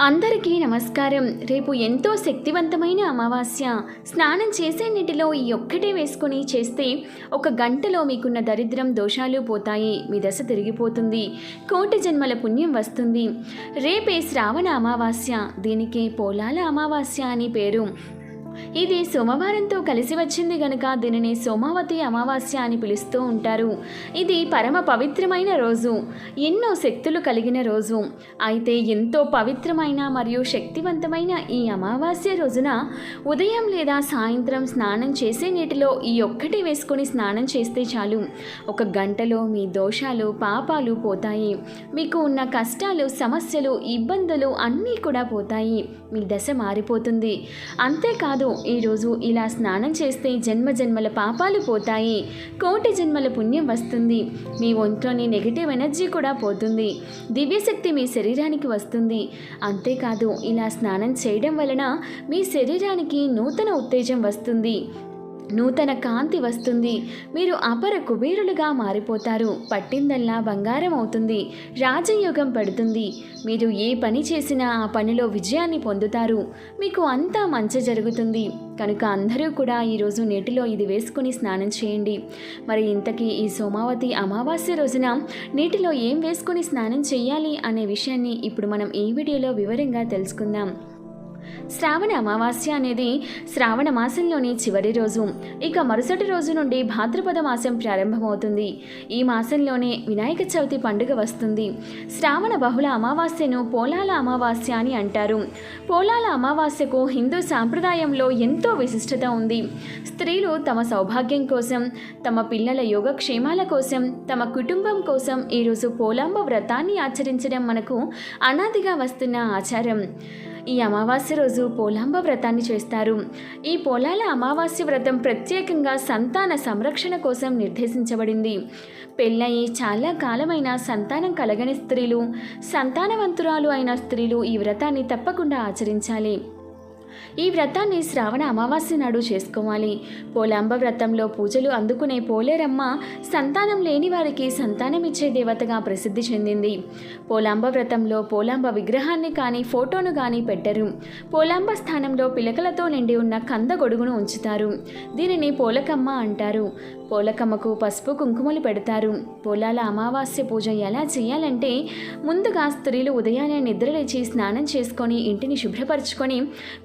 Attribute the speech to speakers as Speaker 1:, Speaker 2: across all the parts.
Speaker 1: అందరికీ నమస్కారం. రేపు ఎంతో శక్తివంతమైన అమావాస్య. స్నానం చేసే నీటిలో ఈ ఒక్కటే వేసుకొని చేస్తే ఒక గంటలో మీకున్న దరిద్రం దోషాలు పోతాయి. మీ దశ తిరిగిపోతుంది. కోటి జన్మల పుణ్యం వస్తుంది. రేపే శ్రావణ అమావాస్య. దీనికి పోలాల అమావాస్య అని పేరు. ఇది సోమవారంతో కలిసి వచ్చింది గనుక దీనిని సోమావతి అమావాస్య అని పిలుస్తూ ఉంటారు. ఇది పరమ పవిత్రమైన రోజు. ఎన్నో శక్తులు కలిగిన రోజు. అయితే ఎంతో పవిత్రమైన మరియు శక్తివంతమైన ఈ అమావాస్య రోజున ఉదయం లేదా సాయంత్రం స్నానం చేసే నీటిలో ఈ ఒక్కటి వేసుకొని స్నానం చేస్తే చాలు. ఒక గంటలో మీ దోషాలు పాపాలు పోతాయి. మీకు ఉన్న కష్టాలు సమస్యలు ఇబ్బందులు అన్నీ కూడా పోతాయి. మీ దశ మారిపోతుంది. అంతేకాదు ఈరోజు ఇలా స్నానం చేస్తే జన్మ జన్మల పాపాలు పోతాయి. కోటి జన్మల పుణ్యం వస్తుంది. మీ ఒంట్లోని నెగిటివ్ ఎనర్జీ కూడా పోతుంది. దివ్యశక్తి మీ శరీరానికి వస్తుంది. అంతేకాదు ఇలా స్నానం చేయడం వలన మీ శరీరానికి నూతన ఉత్తేజం వస్తుంది. నూతన కాంతి వస్తుంది. మీరు అపర కుబేరులుగా మారిపోతారు. పట్టిందల్లా బంగారం అవుతుంది. రాజయోగం పడుతుంది. మీరు ఏ పని చేసినా ఆ పనిలో విజయాన్ని పొందుతారు. మీకు అంతా మంచి జరుగుతుంది. కనుక అందరూ కూడా ఈరోజు నీటిలో ఇది వేసుకుని స్నానం చేయండి. మరి ఇంతకీ ఈ సోమావతి అమావాస్య రోజున నీటిలో ఏం వేసుకుని స్నానం చేయాలి అనే విషయాన్ని ఇప్పుడు మనం ఈ వీడియోలో వివరంగా తెలుసుకుందాం. శ్రావణ అమావాస్య అనేది శ్రావణ మాసంలోని చివరి రోజు. ఇక మరుసటి రోజు నుండి భాద్రపద మాసం ప్రారంభమవుతుంది. ఈ మాసంలోనే వినాయక చవితి పండుగ వస్తుంది. శ్రావణ బహుళ అమావాస్యను పోలాల అమావాస్య అని అంటారు. పోలాల అమావాస్యకు హిందూ సాంప్రదాయంలో ఎంతో విశిష్టత ఉంది. స్త్రీలు తమ సౌభాగ్యం కోసం తమ పిల్లల యోగక్షేమాల కోసం తమ కుటుంబం కోసం ఈరోజు పోలాంబ వ్రతాన్ని ఆచరించడం మనకు అనాదిగా వస్తున్న ఆచారం. ఈ అమావాస్య రోజు పోలాంబ వ్రతాన్ని చేస్తారు. ఈ పోలాల అమావాస్య వ్రతం ప్రత్యేకంగా సంతాన సంరక్షణ కోసం నిర్దేశించబడింది. పెళ్ళయి చాలా కాలమైన సంతానం కలగని స్త్రీలు సంతానవంతురాలు అయిన స్త్రీలు ఈ వ్రతాన్ని తప్పకుండా ఆచరించాలి. ఈ వ్రతాన్ని శ్రావణ అమావాస్య నాడు చేసుకోవాలి. పోలాంబ వ్రతంలో పూజలు అందుకునే పోలేరమ్మ సంతానం లేని వారికి సంతానం ఇచ్చే దేవతగా ప్రసిద్ధి చెందింది. పోలాంబ వ్రతంలో పోలాంబ విగ్రహాన్ని కానీ ఫోటోను కానీ పెట్టరు. పోలాంబ స్థానంలో పిలకలతో నిండి ఉన్న కంద గొడుగును ఉంచుతారు. దీనిని పోలకమ్మ అంటారు. పోలకమ్మకు పసుపు కుంకుమలు పెడతారు. పొలాల అమావాస్య పూజ ఎలా చేయాలంటే ముందుగా స్త్రీలు ఉదయాన్నే నిద్రలేచి స్నానం చేసుకొని ఇంటిని శుభ్రపరచుకొని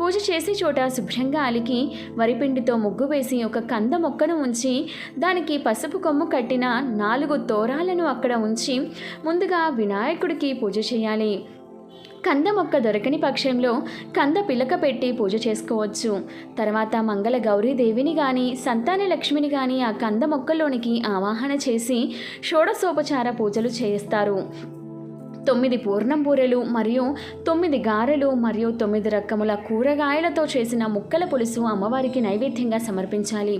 Speaker 1: పూజ చేసే చోట శుభ్రంగా అలికి వరిపిండితో ముగ్గు వేసి ఒక కంద మొక్కను ఉంచి దానికి పసుపు కొమ్ము కట్టిన నాలుగు తోరాలను అక్కడ ఉంచి ముందుగా వినాయకుడికి పూజ చేయాలి. కంద మొక్క దొరకని పక్షంలో కంద పిలక పెట్టి పూజ చేసుకోవచ్చు. తర్వాత మంగళ గౌరీదేవిని కానీ సంతాన లక్ష్మిని కానీ ఆ కంద మొక్కలోనికి ఆవాహన చేసి షోడశోపచార పూజలు చేస్తారు తొమ్మిది పూర్ణం బూరెలు మరియు తొమ్మిది గారెలు మరియు తొమ్మిది రకముల కూరగాయలతో చేసిన ముక్కల పులుసు అమ్మవారికి నైవేద్యంగా సమర్పించాలి.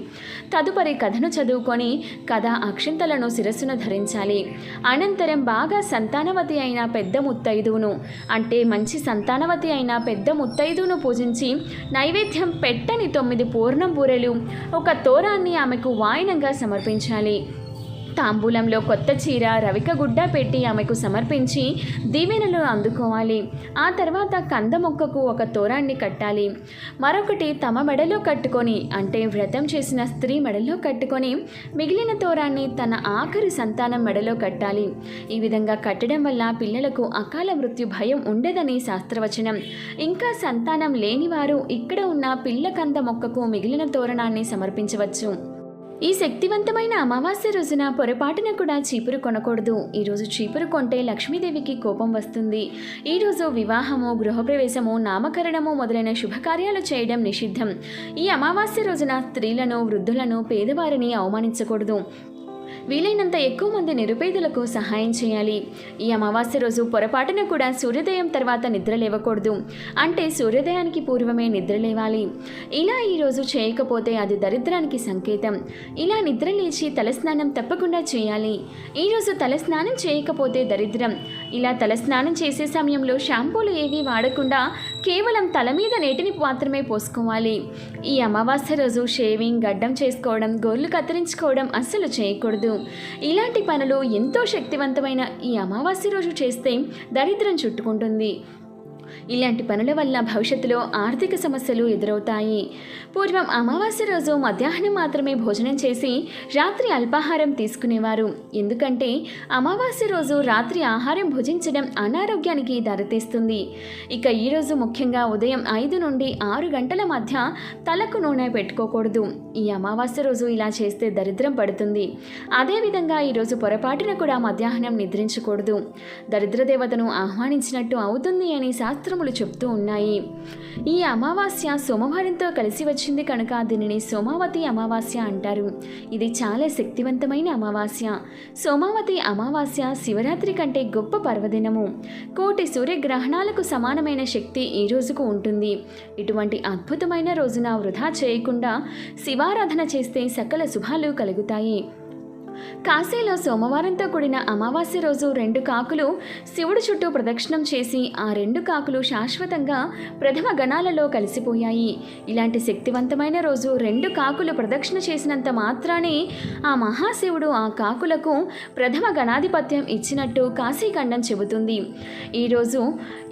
Speaker 1: తదుపరి కథను చదువుకొని కథ అక్షింతలను శిరస్సును ధరించాలి. అనంతరం బాగా సంతానవతి అయిన పెద్ద ముత్తైదువును అంటే మంచి సంతానవతి అయిన పెద్ద ముత్తైదువును పూజించి నైవేద్యం పెట్టని తొమ్మిది పూర్ణం బూరెలు ఒక తోరాన్ని ఆమెకు వాయనంగా సమర్పించాలి. తాంబూలంలో కొత్త చీర రవిక గుడ్డ పెట్టి ఆమెకు సమర్పించి దీవెనలు అందుకోవాలి. ఆ తర్వాత కంద మొక్కకు ఒక తోరాన్ని కట్టాలి. మరొకటి తమ మెడలో కట్టుకొని అంటే వ్రతం చేసిన స్త్రీ మెడలో కట్టుకొని మిగిలిన తోరాన్ని తన ఆఖరి సంతానం మెడలో కట్టాలి. ఈ విధంగా కట్టడం వల్ల పిల్లలకు అకాల మృత్యు భయం ఉండదని శాస్త్రవచనం. ఇంకా సంతానం లేనివారు ఇక్కడ ఉన్న పిల్ల కంద మొక్కకు మిగిలిన తోరణాన్ని సమర్పించవచ్చు. ఈ శక్తివంతమైన అమావాస్య రోజున పొరపాటున కూడా చీపురు కొనకూడదు. ఈరోజు చీపురు కొంటే లక్ష్మీదేవికి కోపం వస్తుంది. ఈరోజు వివాహము గృహప్రవేశము నామకరణము మొదలైన శుభకార్యాలు చేయడం నిషిద్ధం. ఈ అమావాస్య రోజున స్త్రీలను వృద్ధులను పేదవారిని అవమానించకూడదు. వీలైనంత ఎక్కువ మంది నిరుపేదలకు సహాయం చేయాలి. ఈ అమావాస్య రోజు పొరపాటున కూడా సూర్యోదయం తర్వాత నిద్ర లేవకూడదు. అంటే సూర్యోదయానికి పూర్వమే నిద్ర లేవాలి. ఇలా ఈరోజు చేయకపోతే అది దరిద్రానికి సంకేతం. ఇలా నిద్ర లేచి తలస్నానం తప్పకుండా చేయాలి. ఈరోజు తలస్నానం చేయకపోతే దరిద్రం. ఇలా తలస్నానం చేసే సమయంలో షాంపూలు ఏవి వాడకుండా కేవలం తల మీద నీటిని మాత్రమే పోసుకోవాలి. ఈ అమావాస్య రోజు షేవింగ్ గడ్డం చేసుకోవడం గోర్లు కత్తిరించుకోవడం అస్సలు చేయకూడదు. ఇలాంటి పనులు ఎంతో శక్తివంతమైన ఈ అమావాస్య రోజు చేస్తే దరిద్రం చుట్టుకుంటుంది. ఇలాంటి పనుల వల్ల భవిష్యత్తులో ఆర్థిక సమస్యలు ఎదురవుతాయి. పూర్వం అమావాస్య రోజు మధ్యాహ్నం మాత్రమే భోజనం చేసి రాత్రి అల్పాహారం తీసుకునేవారు. ఎందుకంటే అమావాస్య రోజు రాత్రి ఆహారం భుజించడం అనారోగ్యానికి దారితీస్తుంది. ఇక ఈరోజు ముఖ్యంగా ఉదయం ఐదు నుండి ఆరు గంటల మధ్య తలకు నూనె పెట్టుకోకూడదు. ఈ అమావాస్య రోజు ఇలా చేస్తే దరిద్రం పడుతుంది. అదేవిధంగా ఈరోజు పొరపాటున కూడా మధ్యాహ్నం నిద్రించకూడదు. దరిద్ర దేవతను ఆహ్వానించినట్టు అవుతుంది అని శాస్త్రం శాస్త్రములు చెప్తూ ఉన్నాయి. ఈ అమావాస్య సోమవారంతో కలిసి వచ్చింది కనుక దీనిని సోమావతి అమావాస్య అంటారు. ఇది చాలా శక్తివంతమైన అమావాస్య. సోమావతి అమావాస్య శివరాత్రి కంటే గొప్ప పర్వదినము. కోటి సూర్యగ్రహణాలకు సమానమైన శక్తి ఈ రోజుకు ఉంటుంది. ఇటువంటి అద్భుతమైన రోజున వృధా చేయకుండా శివారాధన చేస్తే సకల శుభాలు కలుగుతాయి. కాశీలో సోమవారంతో కూడిన అమావాస్య రోజు రెండు కాకులు శివుడు చుట్టూ ప్రదక్షిణం చేసి ఆ రెండు కాకులు శాశ్వతంగా ప్రథమ గణాలలో కలిసిపోయాయి. ఇలాంటి శక్తివంతమైన రోజు రెండు కాకులు ప్రదక్షిణ చేసినంత మాత్రానే ఆ మహాశివుడు ఆ కాకులకు ప్రథమ గణాధిపత్యం ఇచ్చినట్టు కాశీఖండం చెబుతుంది. ఈరోజు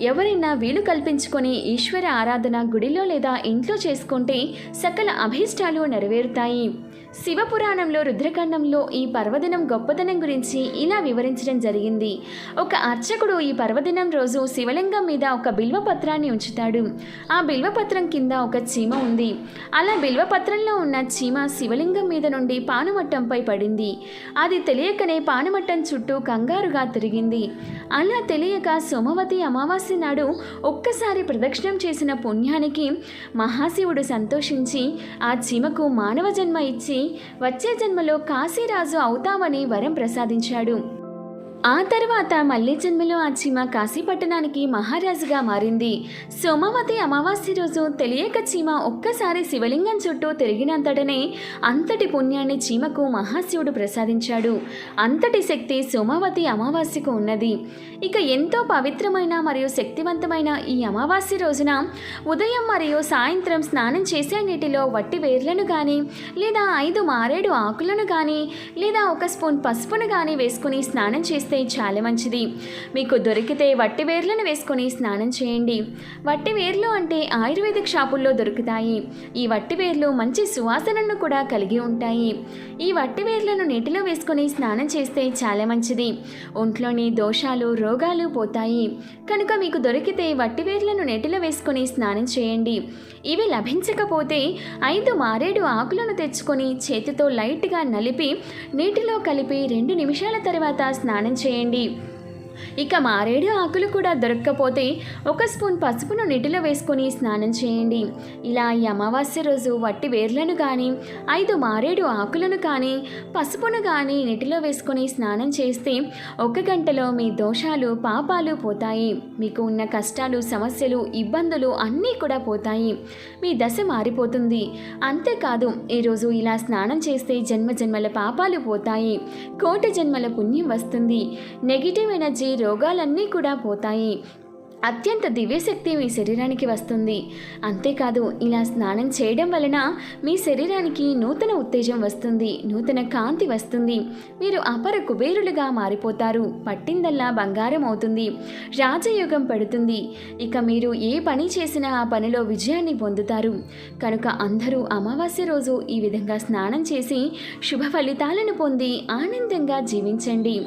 Speaker 1: ఎవరైనా వీలు కల్పించుకొని ఈశ్వర ఆరాధన గుడిలో లేదా ఇంట్లో చేసుకుంటే సకల అభీష్టాలు నెరవేరుతాయి. శివపురాణంలో రుద్రకాండంలో ఈ పర్వదినం గొప్పదనం గురించి ఇలా వివరించడం జరిగింది. ఒక అర్చకుడు ఈ పర్వదినం రోజు శివలింగం మీద ఒక బిల్వపత్రాన్ని ఉంచుతాడు. ఆ బిల్వపత్రం కింద ఒక చీమ ఉంది. అలా బిల్వపత్రంలో ఉన్న చీమ శివలింగం మీద నుండి పానుమట్టంపై పడింది. అది తెలియకనే పానుమట్టం చుట్టూ కంగారుగా తిరిగింది. అలా తెలియక సోమవతి అమావాస్య నాడు ఒక్కసారి ప్రదక్షిణం చేసిన పుణ్యానికి మహాశివుడు సంతోషించి ఆ చీమకు మానవ జన్మ ఇచ్చి వచ్చే జన్మలో కాశీరాజు అవుతామని వరం ప్రసాదించాడు. ఆ తర్వాత మళ్ళీ జన్మలో ఆ చీమ కాశీపట్టణానికి మహారాజుగా మారింది. సోమవతి అమావాస్య రోజు తెలియక చీమ ఒక్కసారి శివలింగం చుట్టూ తిరిగినంతటనే అంతటి పుణ్యాన్ని చీమకు మహాశివుడు ప్రసాదించాడు. అంతటి శక్తి సోమవతి అమావాస్యకు ఉన్నది. ఇక ఎంతో పవిత్రమైన మరియు శక్తివంతమైన ఈ అమావాస్య రోజున ఉదయం మరియు సాయంత్రం స్నానం చేసే నీటిలో వట్టి వేర్లను కానీ లేదా ఐదు మారేడు ఆకులను కానీ లేదా ఒక స్పూన్ పసుపును కానీ వేసుకుని స్నానం చేసి చేస్తే చాలా మంచిది. మీకు దొరికితే వట్టి వేర్లను వేసుకొని స్నానం చేయండి. వట్టి వేర్లు అంటే ఆయుర్వేదిక్ షాపుల్లో దొరుకుతాయి. ఈ వట్టి వేర్లు మంచి సువాసనను కూడా కలిగి ఉంటాయి. ఈ వట్టి వేర్లను నీటిలో వేసుకొని స్నానం చేస్తే చాలా మంచిది. ఒంట్లోని దోషాలు రోగాలు పోతాయి. కనుక మీకు దొరికితే వట్టి వేర్లను నీటిలో వేసుకొని స్నానం చేయండి. ఇవి లభించకపోతే ఐదు మారేడు ఆకులను తెచ్చుకొని చేతితో లైట్గా నలిపి నీటిలో కలిపి రెండు నిమిషాల తర్వాత స్నానం చేయండి. ఇక మారేడు ఆకులు కూడా దొరక్కపోతే ఒక స్పూన్ పసుపును నీటిలో వేసుకొని స్నానం చేయండి. ఇలా ఈ అమావాస్య రోజు వట్టి వేర్లను కానీ ఐదు మారేడు ఆకులను కానీ పసుపును కానీ నీటిలో వేసుకొని స్నానం చేస్తే ఒక గంటలో మీ దోషాలు పాపాలు పోతాయి. మీకు ఉన్న కష్టాలు సమస్యలు ఇబ్బందులు అన్నీ కూడా పోతాయి. మీ దశ మారిపోతుంది. అంతేకాదు ఈరోజు ఇలా స్నానం చేస్తే జన్మ జన్మల పాపాలు పోతాయి. కోటి జన్మల పుణ్యం వస్తుంది. నెగిటివ్ ఎనర్జీ రోగాలన్నీ కూడా పోతాయి. అత్యంత దివ్యశక్తి మీ శరీరానికి వస్తుంది. అంతేకాదు ఇలా స్నానం చేయడం వలన మీ శరీరానికి నూతన ఉత్తేజం వస్తుంది నూతన కాంతి వస్తుంది. మీరు అపర కుబేరులుగా మారిపోతారు. పట్టిందల్లా బంగారం అవుతుంది. రాజయోగం పడుతుంది. ఇక మీరు ఏ పని చేసినా ఆ పనిలో విజయాన్ని పొందుతారు. కనుక అందరూ అమావాస్య రోజు ఈ విధంగా స్నానం చేసి శుభ ఫలితాలను పొంది ఆనందంగా జీవించండి.